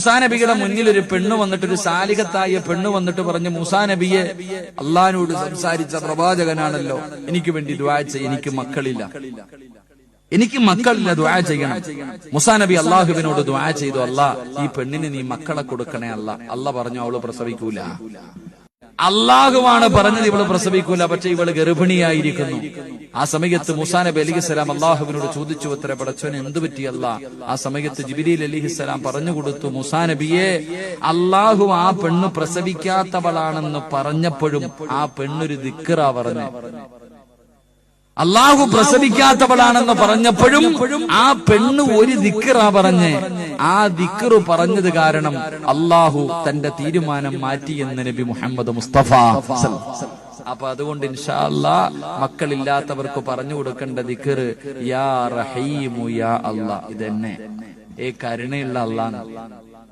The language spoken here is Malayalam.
മൂസാ നബിയുടെ മുന്നിൽ ഒരു പെണ്ണ് വന്നിട്ട് ഒരു സാലികത്തായ പെണ്ണ് വന്നിട്ട് പറഞ്ഞു മൂസാ നബിയെ അള്ളഹാനോട് സംസാരിച്ച പ്രവാചകനാണല്ലോ. എനിക്ക് വേണ്ടി ദ്വാ ചെയ്യ എനിക്ക് മക്കളില്ല. എനിക്ക് മക്കളില്ല ദ്വാ ചെയ്യണം. മുസാ നബി അള്ളാഹുവിനോട് ദ്വാ ചെയ്തു അല്ലാ ഈ പെണ്ണിന് നീ മക്കളെ കൊടുക്കണേ അല്ല അല്ല പറഞ്ഞു അവൾ പ്രസവിക്കൂല. അള്ളാഹുവാണ് പറഞ്ഞത് ഇവൾ പ്രസവിക്കൂല പക്ഷെ ഇവൾ ഗർഭിണിയായിരിക്കുന്നു. ആ സമയത്ത് മുസാ നബി അലിഹിസ്സലാം അള്ളാഹുവിനോട് ചോദിച്ചു അത്ര പടച്ചവന് എന്ത് പറ്റിയല്ല ആ സമയത്ത് ജിബിരിൽ അലിഹിസ്സലാം പറഞ്ഞു കൊടുത്തു മുസാ നബിയെ അള്ളാഹു ആ പെണ്ണ് പ്രസവിക്കാത്തവളാണെന്ന് പറഞ്ഞപ്പോഴും ആ പെണ്ണൊരു ദിക്കറ പറഞ്ഞു. അള്ളാഹു പ്രസവിക്കാത്തവളാണെന്ന് പറഞ്ഞപ്പോഴും ആ പെണ്ണ് ഒരു ദിക്കറ പറഞ്ഞ്. ആ ദിക്കറു പറഞ്ഞത് കാരണം അള്ളാഹു തന്റെ തീരുമാനം മാറ്റി എന്ന് നബി മുഹമ്മദ് മുസ്തഫ. അപ്പൊ അതുകൊണ്ട് ഇൻഷാല്ല മക്കളില്ലാത്തവർക്ക് പറഞ്ഞു കൊടുക്കേണ്ട ദിക്കറ് യാ റഹീമു യാ അല്ലാ. ഇതെന്നെ. ഏ കരുണയുള്ള അള്ളാന്ന്